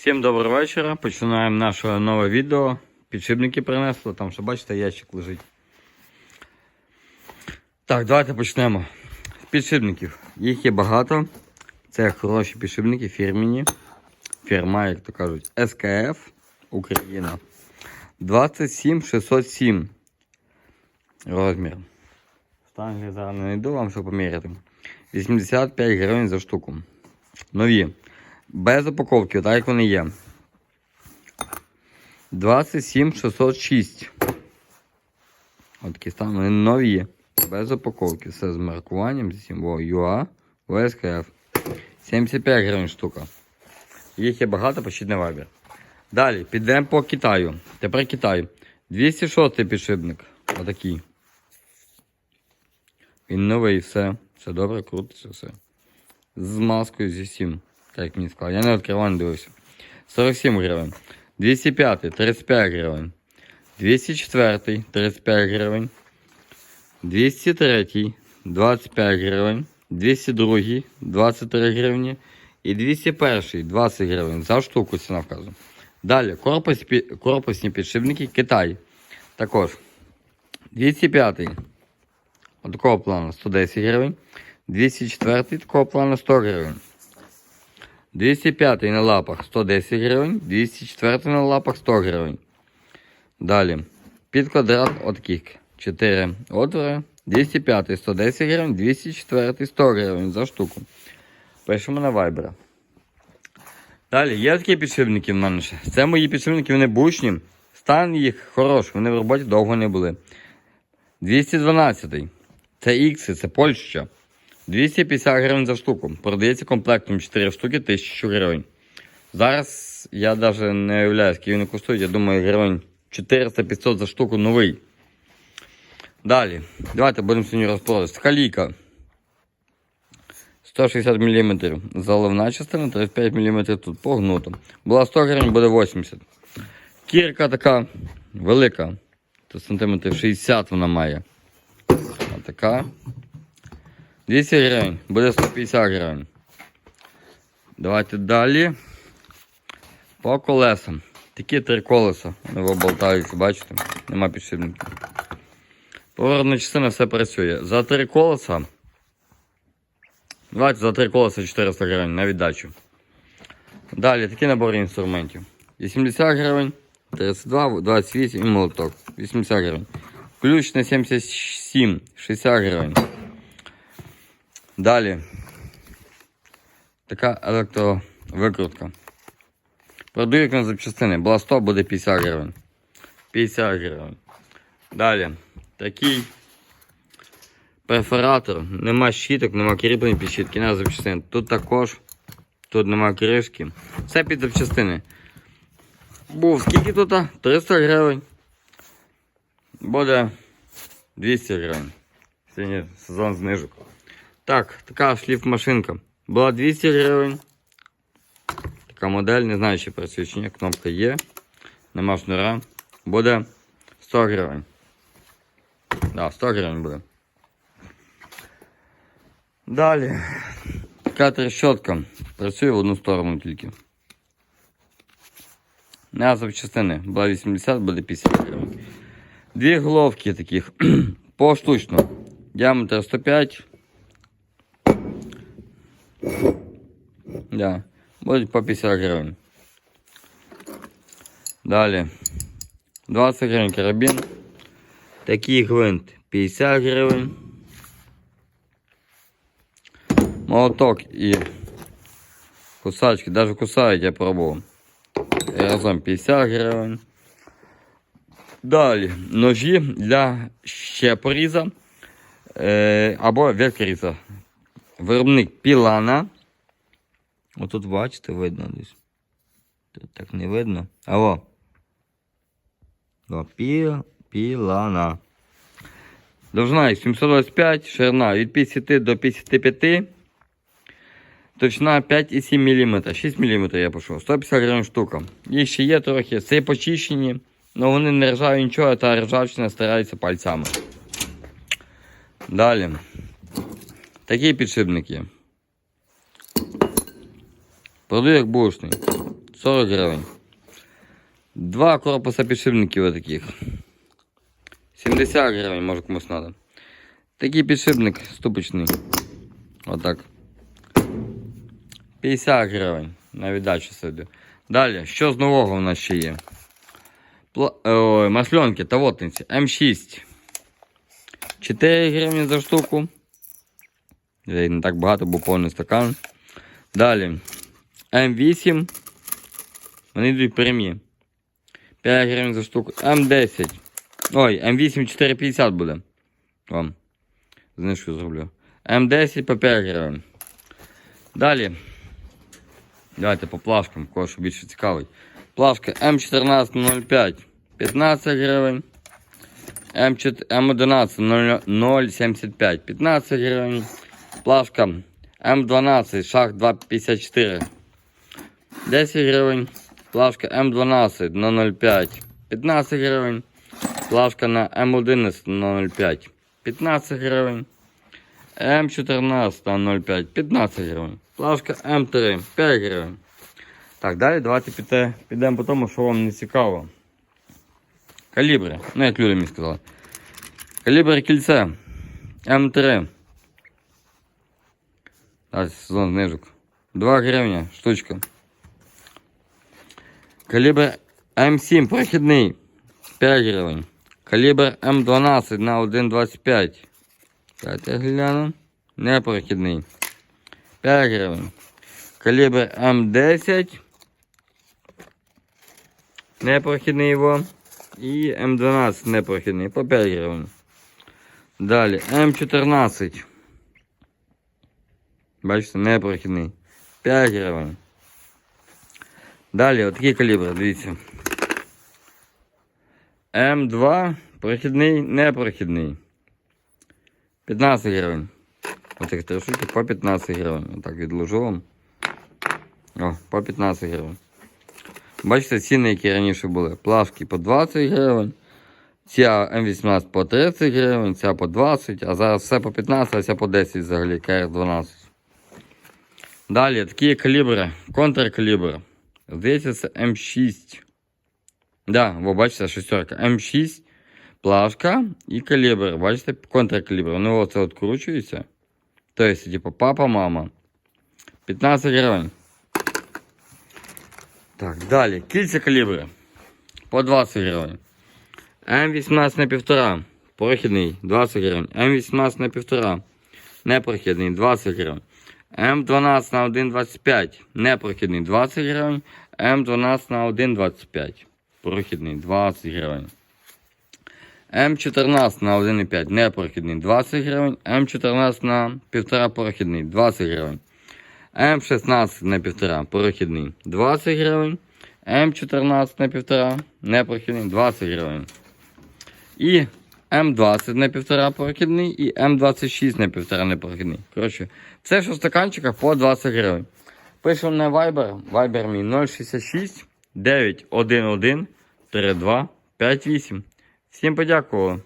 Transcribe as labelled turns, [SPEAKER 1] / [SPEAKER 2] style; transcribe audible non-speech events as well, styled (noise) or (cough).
[SPEAKER 1] Всім доброго вечора. Починаємо наше нове відео. Підшипники принесли, там що бачите, ящик лежить. Так, давайте почнемо. З підшипників. Їх є багато. Це хороші підшипники, фірміні. Фірма, як то кажуть, СКФ Україна. 27607 розмір. Штанги зараз не йду вам, щоб поміряти. 85 гривень за штуку. Нові. Без упаковки, так як вони є. 27606. От такі стан, вони нові. Без упаковки. Все з маркуванням, всім. Во, ЮА, ОСКФ. 75 гривень штука. Їх є багато, почти не вибір. Далі, підемо по Китаю. Тепер Китай. 206 підшипник. Отакий. Він новий, все. Все добре, крутиться, все. З маскою зі всім. Як мені сказали. Я не відкривав, не дивився. 47 гривень. 205 35 гривень. 204 35 гривень. 203 25 гривень. 202 23 гривні. І 201 20 гривень. За штуку ціна вказує. Далі, корпус, корпусні підшипники Китай. Також. 205 От такого плану 110 гривень. 204 такого плану 100 гривень. 205 на лапах 110 гривень, 204 на лапах 100 гривень. Далі. Під квадрат отаких 4 отвори. 205 110 гривень, 204 100 гривень за штуку. Пишемо на Viber. Далі, є такі підшипники в мене ще. Це мої підшипники, вони бушні. Стан їх хороший, вони в роботі довго не були. 212. Це Ікси, це Польща. 250 гривень за штуку. Продається комплектом 4 штуки 1000 гривень. Зараз я навіть не уявляю, скільки вони коштують. Я думаю, гривень 400-500 за штуку новий. Далі. Давайте будемо сьогодні розпродати. Скалійка. 160 мм. Заливна частина, 35 мм тут погнуто. Була 100 гривень, буде 80. Кірка така велика. Тут сантиметрів 60 вона має. Отака. 200 гривень, буде 150 гривень. Давайте далі. По колесам. Такі три колеса. Вони болтаються, бачите? Нема підшипників. Поворотна частина все працює. За три колеса. Давайте за три колеса 400 гривень на віддачу. Далі такі набори інструментів. 80 гривень, 32, 28 і молоток. 80 гривень. Ключ на 77, 60 гривень. Далі. Така електровикрутка. Продаю як на запчастини. Була 100, буде 50 гривень. 50 гривень. Далі. Такий перфоратор. Нема щіток, нема кріплень під щітки, на запчастини. Тут також. Тут нема кришки. Все під запчастини. Був скільки тут? 300 гривень. Буде 200 гривень. Сьогодні сезон знижок. Так, така шліф-машинка. Була 200 гривень. Така модель, не знаю, чи працює. Кнопка є. Нема шнура. Буде 100 гривень. Да, 100 гривень буде. Далі. Така трещотка. Працює в одну сторону тільки. На запчастини. Була 80, буде 50 гривень. Дві головки таких. (clears throat) Поштучно. Діаметр 105. Да. Будуть по 50 гривень. Далі. 20 гривень карабін. Такий гвинт 50 гривень. Молоток і кусачки, навіть кусають, я пробував. Разом 50 гривень. Далі ножі для щепоріза або векріза. Виробник Пілана. Отут бачите, видно десь. Тут так не видно. Алло. Пі, пілана. Довжина їх 725, ширина від 50 до 55. Точна 5,7 мм. 6 мм я пішов. 150 гривень штука. Їх ще є трохи. Це почищені. але вони не ржаві нічого, та ржавчина стараються пальцями. Далі. Такі підшипники. Продаю як бушний. 40 гривень. Два корпуса підшипників отаких. 70 гривень, може комусь треба. Такий підшипник ступочний. Отак. 50 гривень. На віддачу собі. Далі, що з нового у нас ще є? Пла... Ой, масльонки, тавотниці. М6. 4 гривні за штуку. Не так багато, бо повний стакан. Далі. М8. Вони йдуть прямі. 5 гривень за штуку. М10. Ой, М8 4,50 буде. Вам. Знижку зроблю. М10 по 5 гривень. Далі. Давайте по плашкам, кого більше цікавить. Плашка М1405 15 гривень. М4, М11 0,75 15 гривень. Плашка М12 шах 2,54 10 гривень. Плашка М12 на 0,5 15 гривень. Плашка на М11 на 0,5 15 гривень. М14 на 0,5 15 гривень. Плашка М3 5 гривень. Так, далі давайте піде, підемо по тому, що вам не цікаво. Калібри. Ну, як люди мені сказали. Калібр кільце. М3. Ось сезон знижок. 2 гривня штучка. Калібр М7 прохідний. 5 гривень. Калібр М12 на 1,25. Давайте гляну. Непрохідний. 5 гривень. Калібр М10. Непрохідний його. І М12 непрохідний. По 5 гривень. Далі М14. Бачите, непрохідний. 5 гривень. Далі, отакий калібр, дивіться. М2 прохідний, непрохідний. 15 гривень. Оцих три штуки по 15 гривень. Отак відложу вам. О, по 15 гривень. Бачите, ціни, які раніше були. Плашки по 20 гривень. Ця М18 по 30 гривень, ця по 20, а зараз все по 15, а ця по 10 взагалі, КР-12. Далі такі калібри, контркалібр. Здається, це М6. Да, ви бачите, шестерка. М6, плашка і калібр. Бачите, контркалібр. Вони оце відкручуються. Тобто, типу, папа, мама. 15 гривень. Так, далі. Кільця калібри. По 20 гривень. М18 на 1,5. Прохідний 20 гривень. М18 на 1,5. Непрохідний 20 гривень. М12 на 1,25. Непрохідний 20 гривень. М12 на 1,25. Прохідний 20 гривень. М14 на 1,5 непрохідний 20 гривень. М14 на 1,5 прохідний 20 гривень. М16 на 1,5 прохідний 20 гривень. М14 на 1,5 непрохідний 20 гривень. І М20 на 1,5 прохідний і М26 на 1,5 непрохідний. Коротше, це що в стаканчиках по 20 гривень. Пишемо на Viber. Viber мій 066 911 3258. Всім подякував.